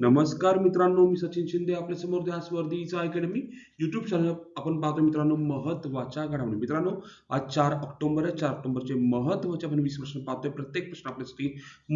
नमस्कार मित्रांनो मी सचिन शिंदे आपल्यासमोर ध्यास अकॅडमी युट्यूब चॅनल आपण पाहतो मित्रांनो महत्त्वाच्या घडामोडी. मित्रांनो आज चार ऑक्टोबर आहे. चार ऑक्टोबरचे महत्त्वाचे आपण वीस प्रश्न पाहतोय. प्रत्येक प्रश्न आपल्यासाठी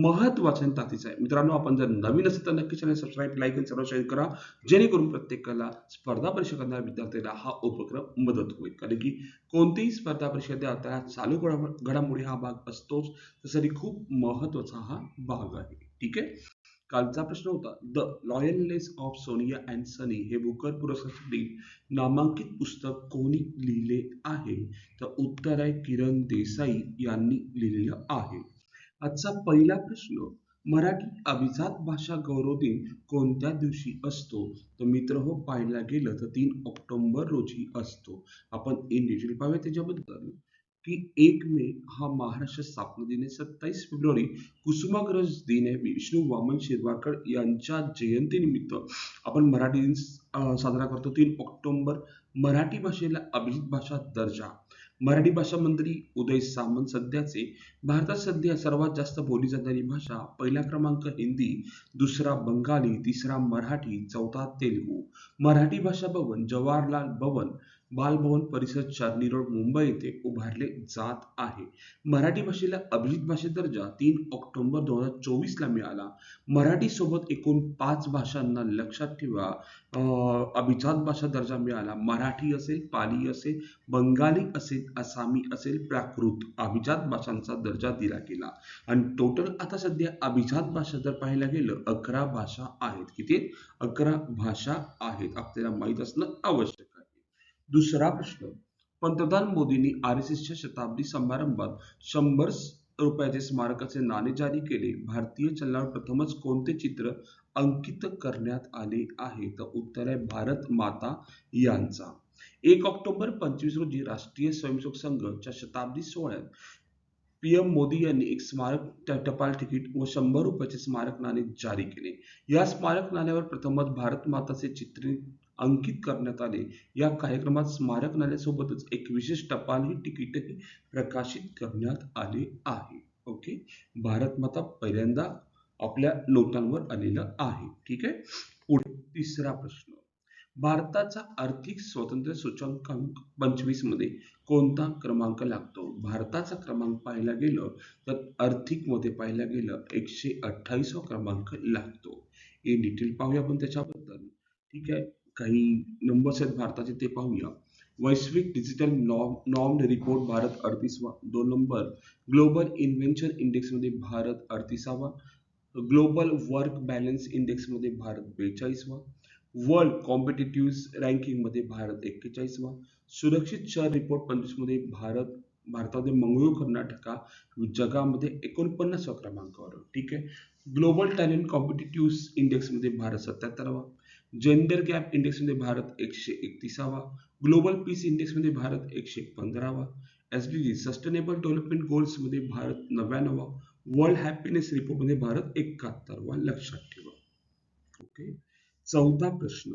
महत्त्वाचा आणि तातीचा आहे. मित्रांनो आपण जर नवीन असेल तर नक्की चॅनल सबस्क्राईब लाईक आणि सर्व शेअर करा. जेणेकरून प्रत्येकाला स्पर्धा परीक्षा करणाऱ्या विद्यार्थ्याला हा उपक्रम मदत होईल. कारण की कोणतीही स्पर्धा परीक्षा द्या त्या चालू घडामोडी हा भाग असतोच. त्यासाठी खूप महत्त्वाचा हा भाग आहे. ठीक आहे? कालचा प्रश्न होता the loneliness of Sonia and Sunny हे बुकर पुरस्कारासाठी नामांकित पुस्तक कोणी लिहिले आहे? तर उत्तर आहे किरण देसाई यांनी लिहिलेलं आहे. आजचा पहिला प्रश्न मराठी अभिजात भाषा गौरव दिन कोणत्या दिवशी असतो? तर मित्र हो पाहायला गेलं तर तीन ऑक्टोबर रोजी असतो. आपण इन डिटेल पाहूया त्याच्याबद्दल. की एक मे हा महाराष्ट्र स्थापना दिन सत्तावीस फेब्रुवारी कुसुमाग्रज दिन आहे. विष्णू वामन शिरवाडकर यांच्या जयंतीनिमित्त आपण मराठी दिन साजरा करतो. तीन ऑक्टोबर मराठी भाषेला अभिजित भाषा दर्जा. मराठी भाषा मंत्री उदय सामंत सध्याचे भारतात सध्या सर्वात जास्त बोलली जाणारी भाषा पहिला क्रमांक हिंदी दुसरा बंगाली तिसरा मराठी चौथा तेलुगू. मराठी भाषा भवन जवाहरलाल भवन बालभवन परिसर चांदणी रोड मुंबई येथे उभारले जात आहे. मराठी भाषेला अभिजित भाषेत दर्जा तीन ऑक्टोबर दोन हजार चोवीस ला मिळाला. मराठी सोबत एकूण पाच भाषांना लक्षात ठेवा अं, अभिजात भाषा दर्जा मिळाला. मराठी असेल पाली असेल बंगाली असेल आसामी असेल प्राकृत अभिजात भाषांचा दर्जा दिला गेला. आणि टोटल आता सध्या अभिजात भाषा जर पाहायला गेलं अकरा भाषा आहेत. किती? अकरा भाषा आहेत. आपल्याला माहीत असणं आवश्यक दुसरा प्रश्न. पंतप्रधान मोदींनी आर एस एसच्या शताब्दी समारंभात शंभर रुपयाचे स्मारकाचे नाणे जारी केले. भारतीय चलनावर प्रथमच कोणते चित्र अंकित करण्यात आले आहे? तर उत्तर आहे भारत माता यांचा. एक ऑक्टोबर पंचवीस रोजी राष्ट्रीय स्वयंसेवक संघच्या शताब्दी सोहळ्यात पीएम मोदी यांनी एक स्मारक टपाल तिकीट व शंभर रुपयाचे स्मारक नाणे जारी केले. या स्मारक नाण्यावर प्रथमच भारत माताचे चित्रित अंकित करण्यात आले. या कार्यक्रमात स्मारक नाण्यासोबतच एक विशेष टपाली तिकीट प्रकाशित करण्यात आले आहे. ओके भारत माता पहिल्यांदा आपल्या नोटांवर आलेलं आहे. ठीक आहे? पुढे तिसरा प्रश्न. भारताचा आर्थिक स्वातंत्र्य सूचकांक पंचवीसमध्ये कोणता क्रमांक लागतो? भारताचा क्रमांक पाहायला गेलं तर आर्थिकमध्ये पाहायला गेलं एकशे अठ्ठावीसवा क्रमांक लागतो. हे डिटेल पाहूया आपण त्याच्याबद्दल. ठीक आहे? काही नंबर्स आहेत भारताचे ते पाहूया. वैश्विक digital norm nom report Bharat अडतीसवा. दोन नंबर ग्लोबल इन्व्हेन्शन इंडेक्समध्ये भारत अडतीसावा. ग्लोबल वर्क बॅलन्स इंडेक्समध्ये भारत बेचाळीसवा. वर्ल्ड कॉम्पिटेटिव्ह रँकिंगमध्ये भारत एक्केचाळीसवा. सुरक्षित शहर रिपोर्ट पंचवीसमध्ये भारत भारतामध्ये मंगळूर कर्नाटका जगामध्ये एकोणपन्नासवा क्रमांकावर. ठीक आहे? ग्लोबल टॅलेंट कॉम्पिटेटिव्ह इंडेक्समध्ये भारत सत्याहत्तरावा. जेंडर गॅप इंडेक्समध्ये भारत एकशे एकतीसावा ग्लोबल पीस इंडेक्समध्ये भारत एकशे पंधरावा S D G sustainable development गोल्समध्ये Bharat नव्याण्णवा वर्ल्ड हॅपीनेस रिपोर्टमध्ये भारत एकाहत्तरवा लक्षात ठेवा. ओके चौदा प्रश्न.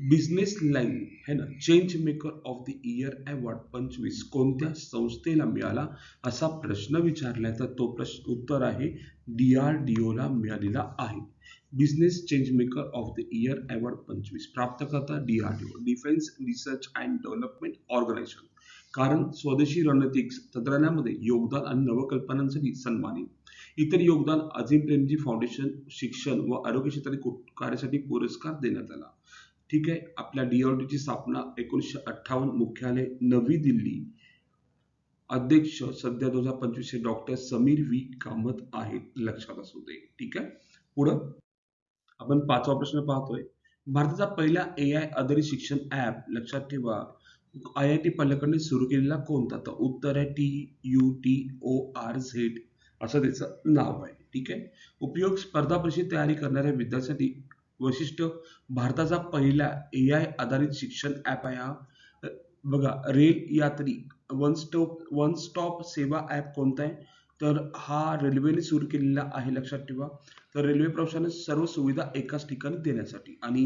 बिझनेस लाईन है ना? Change maker of the year award पंचवीस. कोणत्या संस्थेला मिळाला? असा प्रश्न विचारला तर तो प्रश्न उत्तर आहे डी आर डी ओला मिळालेला आहे. Business change maker of the year award पंचवीस. प्राप्तकर्ता D R D O defence research and development organisation कारण स्वदेशी रणनीतिक तंत्रज्ञानामध्ये योगदान आणि नवकल्पनांसाठी सन्मानित. इतर योगदान अजिम प्रेमजी फाउंडेशन शिक्षण व आरोग्य क्षेत्रातील कार्यासाठी पुरस्कार देण्यात आला. ठीक आहे. आपल्या डीआरडीची स्थापना एकोणीसशे अठ्ठावन्न मुख्यालय नवी दिल्ली अध्यक्ष सध्या दोन हजार पंचवीस डॉक्टर समीर व्ही. कामत आहेत. लक्षात असू दे. ठीक आहे. पुढं आपण पाचवा प्रश्न पाहतोय. भारताचा पहिला ए आय आधारित शिक्षण ऍप लक्षात ठेवा. आय आय टी पल्लकडने सुरू केलेला कोणता? तर उत्तर आहे T U T O R Z असं त्याचं नाव आहे. ठीक आहे. उपयोग स्पर्धा परीक्षेत तयारी करणाऱ्या विद्यार्थ्यांसाठी वैशिष्ट्य भारताचा पहिला ए आय आधारित शिक्षण ॲप आहे हा. बघा रेल यात्री वन स्टॉप वन स्टॉप सेवा ॲप कोणता आहे? तर हा रेल्वेने सुरू केलेला आहे लक्षात ठेवा. तर रेल्वे प्रवाशांना सर्व सुविधा एकाच ठिकाणी देण्यासाठी. आणि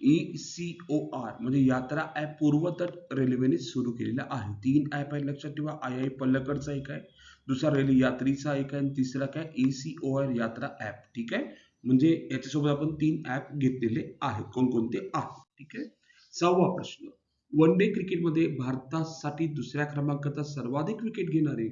ई सी ओ आर म्हणजे यात्रा ॲप पूर्वतट रेल्वेने सुरू केलेला आहे. तीन ॲप आहे लक्षात ठेवा. आय आय पल्लकडचा एक आहे दुसरा रेल्वे यात्रीचा एक आहे आणि तिसरा काय? ई सी ओ आर यात्रा ॲप ठीक आहे? म्हणजे याच्यासोबत आपण तीन ऍप घेतलेले आहेत. कोणकोणते? आहेत ठीक आहे. सहावा प्रश्न. वन डे क्रिकेटमध्ये भारतासाठी दुसऱ्या क्रमांकाचा सर्वाधिक विकेट घेणारे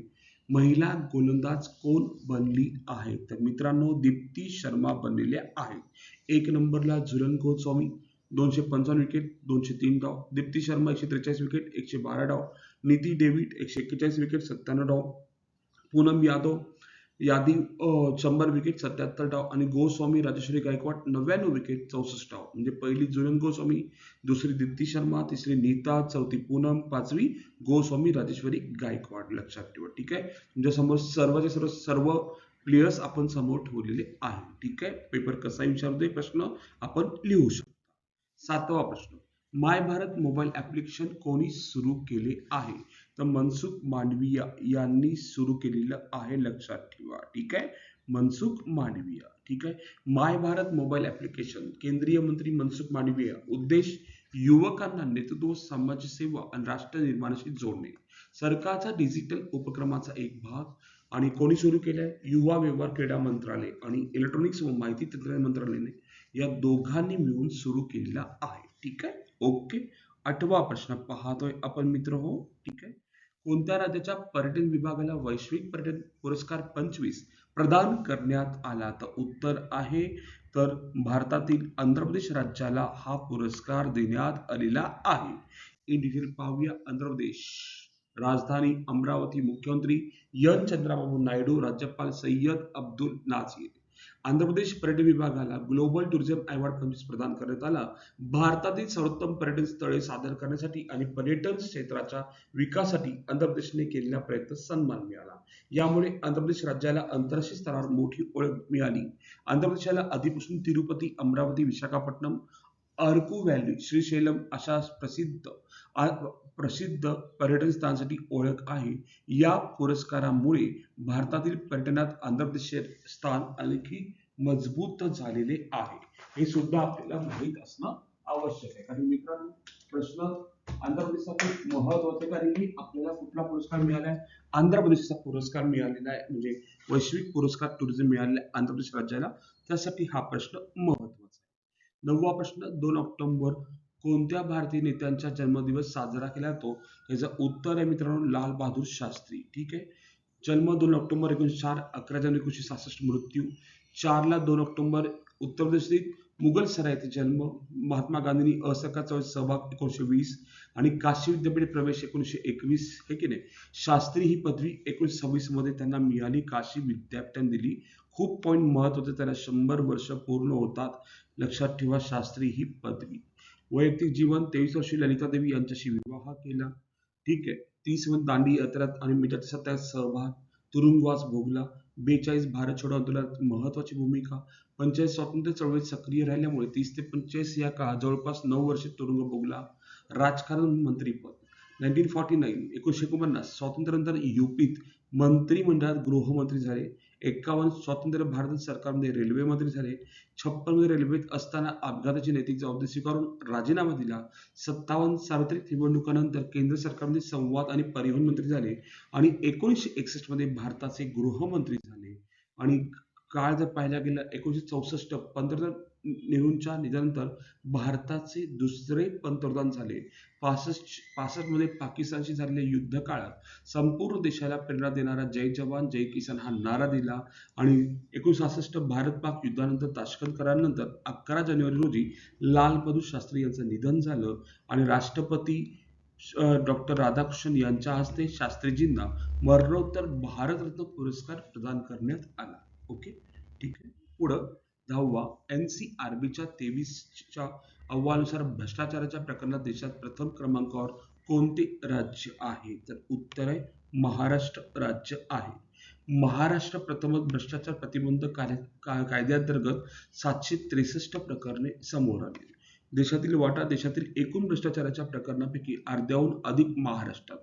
महिला गोलंदाज कोण बनली आहे? तर मित्रांनो दीप्ती शर्मा बनलेल्या आहेत. एक नंबरला झुलन गोस्वामी दोनशे पंचावन्न विकेट दोनशे तीन डाव दीप्ती शर्मा एकशे त्रेचाळीस विकेट एकशे बारा डाव निती डेव्हिड एकशे एक्केचाळीस विकेट सत्त्याण्णव डाव पूनम यादव यादी शंभर विकेट सत्याहत्तर डाव आणि गोस्वामी राजेश्वरी गायकवाड नव्याण्णव विकेट चौसष्ट डाव. म्हणजे पहिली जुलन गोस्वामी दुसरी दीप्ती शर्मा तिसरी नीता चौथी पूनम पाचवी गोस्वामी राजेश्वरी गायकवाड. लक्षात ठेवा ठीक आहे? तुमच्यासमोर सर्वचे सर्व सर्व प्लेयर्स आपण समोर ठेवलेले आहे ठीक आहे? पेपर कसा विचारतोय प्रश्न आपण लिहू शकतो. सातवा प्रश्न. माय भारत मोबाईल ऍप्लिकेशन कोणी सुरू केले आहे? तर मनसुख मांडविया यांनी सुरू केलेलं आहे लक्षात ठेवा. ठीक आहे? मनसुख मांडविया. ठीक आहे? माय भारत मोबाईल ऍप्लिकेशन केंद्रीय मंत्री मनसुख मांडविया. उद्देश युवकांना नेतृत्व समाजसेवा आणि राष्ट्र निर्माणाशी जोडणे. सरकारचा डिजिटल उपक्रमाचा एक भाग. आणि कोणी सुरू केलाय? युवा व्यवहार क्रीडा मंत्रालय आणि इलेक्ट्रॉनिक्स व माहिती तंत्रज्ञान मंत्रालयाने. या दोघांनी मिळून सुरू केलेला आहे. ठीक आहे? ओके. आठवा प्रश्न पाहतोय आपण मित्र हो. ठीक आहे? कोणत्या राज्याच्या पर्यटन विभागाला वैश्विक पर्यटन पुरस्कार पंचवीस प्रदान करण्यात आला? तर उत्तर आहे तर भारतातील आंध्र प्रदेश राज्याला हा पुरस्कार देण्यात आलेला आहे. इन डिटेल पाहूया. आंध्र प्रदेश राजधानी अमरावती मुख्यमंत्री एन चंद्राबाबू नायडू राज्यपाल सय्यद अब्दुल नाझीर. आंध्र प्रदेश पर्यटन विभागाला ग्लोबल टुरिझम अवॉर्ड पंचवीस प्रदान करण्यात आला. भारतातील सर्वोत्तम पर्यटन स्थळे सादर करण्यासाठी आणि पर्यटन क्षेत्राच्या विकासासाठी आंध्र प्रदेशने केलेल्या प्रयत्न सन्मान मिळाला. यामुळे आंध्र प्रदेश राज्याला आंतरराष्ट्रीय स्तरावर मोठी ओळख मिळाली. आंध्र प्रदेशाला आधीपासून तिरुपती अमरावती विशाखापट्टणम अर्कू व्हॅली श्रीशैलम अशा प्रसिद्ध प्रसिद्ध पर्यटन स्थळांसाठी ओळख आहे. या पुरस्कारामुळे भारतातील पर्यटनात आंध्र प्रदेशचे स्थान आणखी मजबूत झालेले आहे. हे सुद्धा आपल्याला माहीत असणं आवश्यक आहे. कारण मित्रांनो प्रश्न आंध्र प्रदेशचा महत्त्वाचा कारण की आपल्याला कुठला पुरस्कार मिळाला आहे आंध्र प्रदेशचा पुरस्कार मिळालेला आहे. म्हणजे वैश्विक पुरस्कार टुरिझम मिळालेला आहे आंध्र प्रदेश राज्याला. त्यासाठी हा प्रश्न महत्त्वाचा आहे. नववा प्रश्न दोन ऑक्टोबर कोणत्या भारतीय नेत्यांचा जन्मदिवस साजरा केला जातो? याचं उत्तर आहे मित्रांनो लाल बहादूर शास्त्री. ठीक आहे? जन्म दोन ऑक्टोबर एकोणीशे चार अकरा जानेवारी एकोणीसशे सहासष्ट मृत्यू. चारला दोन ऑक्टोबर उत्तर प्रदेशातील मुघल सराय जन्म. महात्मा गांधींनी असहकार चळवळीत सहभाग एकोणीशे वीस आणि काशी विद्यापीठ प्रवेश एकोणीसशे एकवीस. हे की नाही? शास्त्री ही पदवी एकोणीसशे सव्वीसमध्ये त्यांना मिळाली. काशी विद्यापीठाने दिली. खूप पॉईंट महत्त्वाचे त्यांना शंभर वर्ष पूर्ण होतात. लक्षात ठेवा शास्त्री ही पदवी. वैयक्तिक जीवन तेवीस वर्षी ललिता देवी यांच्याशी विवाह केला. ठीक आहे. तीसमध्ये दांडी यात्रेत आणि मीठाच्या सत्यात सहभाग. तुरुंगवास भोगला. बेचाळीस भारत छोडो आंदोलनात महत्वाची भूमिका. पंचायत स्वातंत्र्य चळवळीत सक्रिय राहिल्यामुळे तीस ते पंचेचाळीस या काळात जवळपास नऊ वर्षे तुरुंग भोगला. राजकारण मंत्रीपद. नाईन्टीन फॉर्टी नाईन एकोणीशे एकोणपन्नास स्वातंत्र्यानंतर युपीत मंत्रिमंडळात गृहमंत्री झाले. एकावन्न स्वातंत्र्य भारत सरकारमध्ये रेल्वेमंत्री झाले. छप्पन रेल्वेत असताना अपघाताची नैतिक जबाबदारी स्वीकारून राजीनामा दिला. सत्तावन्न सार्वत्रिक निवडणुकानंतर केंद्र सरकारमध्ये संवाद आणि परिवहन मंत्री झाले आणि एकोणीसशे एकसष्टमध्ये भारताचे गृहमंत्री झाले. आणि काळ जर पाहायला गेला एकोणीसशे चौसष्ट पंतप्रधान नेहरूंच्या निधनानंतर भारताचे दुसरे पंतप्रधान झाले. पासष्ट पासष्टमध्ये पाकिस्तानशी झालेल्या युद्ध काळात संपूर्ण देशाला प्रेरणा देणारा जय जवान जय किसान हा नारा दिला आणि एकोणसासष्ट भारत पाक युद्धानंतर ताशकंद करारानंतर अकरा जानेवारी रोजी लाल बहादूर शास्त्री यांचं निधन झालं आणि राष्ट्रपती डॉक्टर राधाकृष्णन यांच्या हस्ते शास्त्रीजींना मरणोत्तर भारतरत्न पुरस्कार प्रदान करण्यात आला. ओके? ठीक आहे. पुढं दहावा एन सी आर बीच्या तेवीसच्या अहवालानुसार भ्रष्टाचाराच्या प्रकरणात देशात प्रथम क्रमांकावर कोणते राज्य आहे? तर उत्तर आहे महाराष्ट्र राज्य आहे. महाराष्ट्र प्रथमच भ्रष्टाचार प्रतिबंध कार्य का- कायद्याअंतर्गत सातशे त्रेसष्ट प्रकरणे समोर आली. देशातील वाटा देशातील एकूण भ्रष्टाचाराच्या प्रकरणापैकी अर्ध्याहून अधिक महाराष्ट्रात.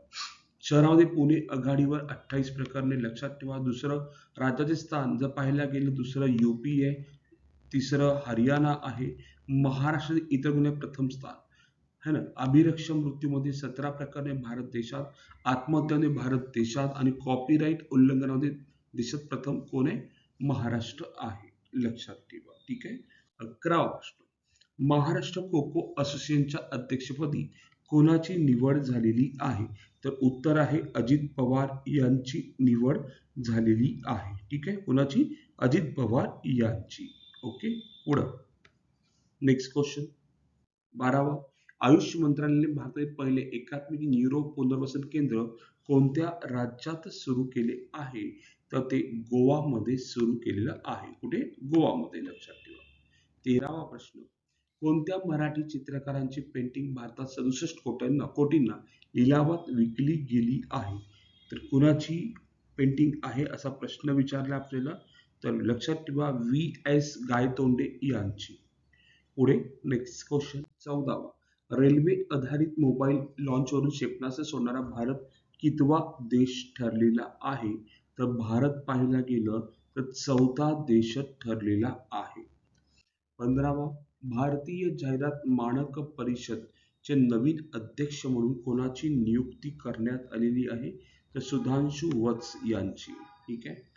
शहरामध्ये पुणे आघाडीवर अठ्ठावीस प्रकरणे लक्षात ठेवा. दुसरं राज्याचे स्थान जर पाहायला गेलं दुसरं युपी आहे तिसरं हरियाणा आहे. महाराष्ट्र इतर गुन्हे प्रथम स्थान. है ना? अभिरक्ष मृत्यूमध्ये सतरा प्रकरणे भारत देशात आत्महत्यामध्ये भारत देशात आणि कॉपीराईट उल्लंघनामध्ये देशात प्रथम कोण आहे? महाराष्ट्र आहे. लक्षात ठेवा. ठीक आहे? अकरावा प्रश्न महाराष्ट्र खो असोसिएशनच्या अध्यक्षपदी कोणाची निवड झालेली आहे? तर उत्तर आहे अजित पवार यांची निवड झालेली आहे. ठीक आहे? कोणाची? अजित पवार यांची. ओके पुढं. नेक्स्ट क्वेश्चन बारावा. आयुष मंत्रालयाने भारतातील पहिले एकात्मिक न्यूरो पुनर्वसन केंद्र कोणत्या राज्यात सुरू केले आहे? तर ते गोवामध्ये सुरू केलेलं आहे. कुठे? गोवामध्ये लक्षात ठेवा. तेरावा प्रश्न. कोणत्या मराठी चित्रकारांची पेंटिंग भारतात सदुसष्ट कोट्यांना कोटींना लिलावात विकली गेली आहे? तर कुणाची पेंटिंग आहे असा प्रश्न विचारला आपल्याला? तर लक्षात ठेवा व्ही एस गायतोंडे यांची. पुढे नेक्स्ट क्वेश्चन चौदावा. रेल्वे आधारित मोबाईल लॉन्चवरून क्षेपणास्त्र सोडणारा भारत कितवा देश ठरलेला आहे? तर भारत पाहायला गेलं तर चौथा देश ठरलेला आहे. पंधरावा. भारतीय जाहिरात मानक परिषद चे नवीन अध्यक्ष म्हणून कोणाची नियुक्ती करण्यात आलेली आहे? तर सुधांशु वत्स यांची. ठीक आहे?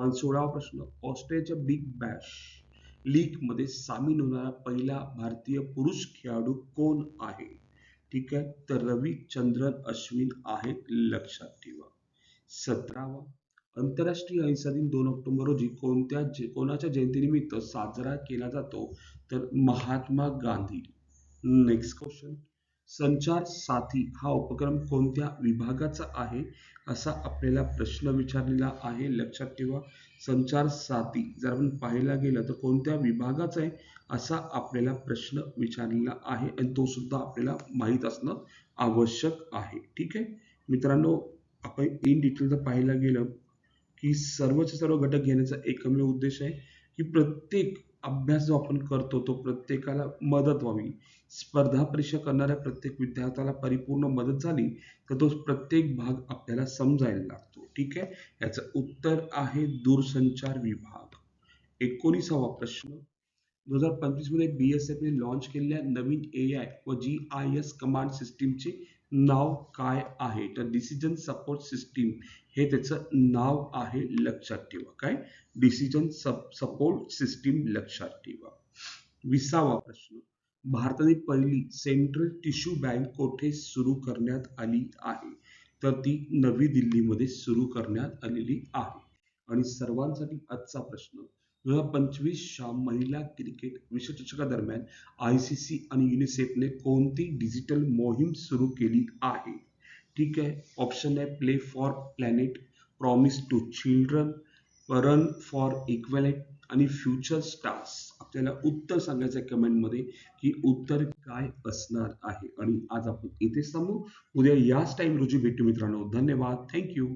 पण सोळावा प्रश्न. ऑस्ट्रेलियाच्या बिग बॅश लीगमध्ये सामील होणारा पहिला भारतीय पुरुष खेळाडू कोण आहे? ठीक आहे तर रविचंद्रन अश्विन आहेत लक्षात ठेवा. सतरावा आंतरराष्ट्रीय अहिंसा दिन दोन ऑक्टोबर रोजी कोणत्या जे कोणाच्या जयंतीनिमित्त साजरा केला जातो? तर महात्मा गांधी. नेक्स्ट क्वेश्चन संचार साथी हा उपक्रम कोणत्या विभागाचा आहे असा आपल्याला प्रश्न विचारलेला आहे. लक्षात ठेवा संचार साथी जर आपण पाहायला गेलं तर कोणत्या विभागाचा आहे असा आपल्याला प्रश्न विचारलेला आहे आणि तो सुद्धा आपल्याला माहीत असणं आवश्यक आहे. ठीक आहे? मित्रांनो आपण इन डिटेल जर पाहायला गेलं की सर्वचे सर्व घटक घेण्याचा एकमेव उद्देश आहे की प्रत्येक अभ्यास जो आपण करतो तो प्रत्येकाला मदत व्हावी. स्पर्धा परीक्षा करणाऱ्या प्रत्येक विद्यार्थ्याला परिपूर्ण मदत झाली तर तो प्रत्येक भाग आपल्याला समजायला लागतो. ठीक आहे? याचं उत्तर आहे दूरसंचार विभाग. एकोणीसावा प्रश्न. दोन हजार पंचवीसमध्ये बीएसएफ ने लॉन्च केलेल्या नवीन ए आय व जी आय एस कमांड सिस्टीमचे नाव काय आहे? तर डिसिजन सपोर्ट सिस्टीम हे त्याचं नाव आहे लक्षात ठेवा. काय? डिसिजन सपोर्ट सिस्टीम लक्षात ठेवा. विसावा प्रश्न. भारताने पहिली सेंट्रल टिश्यू बँक कोठे सुरू करण्यात आली आहे? तर ती नवी दिल्लीमध्ये सुरू करण्यात आलेली आहे. आणि सर्वांसाठी आजचा प्रश्न दोन हजार पंचवीसच्या महिला क्रिकेट विश्वचषकादरम्यान आय सी सी आणि युनिसेफने कोणती डिजिटल मोहीम सुरू केली आहे? ठीक आहे ऑप्शन आहे play for planet promise to children run for equality आणि फ्युचर स्टार्स आपल्याला उत्तर सांगायचं आहे कमेंटमध्ये की उत्तर काय असणार आहे? आणि आज आपण इथे थांबू. उद्या याच टाईम रोजी भेटू मित्रांनो. धन्यवाद. थँक्यू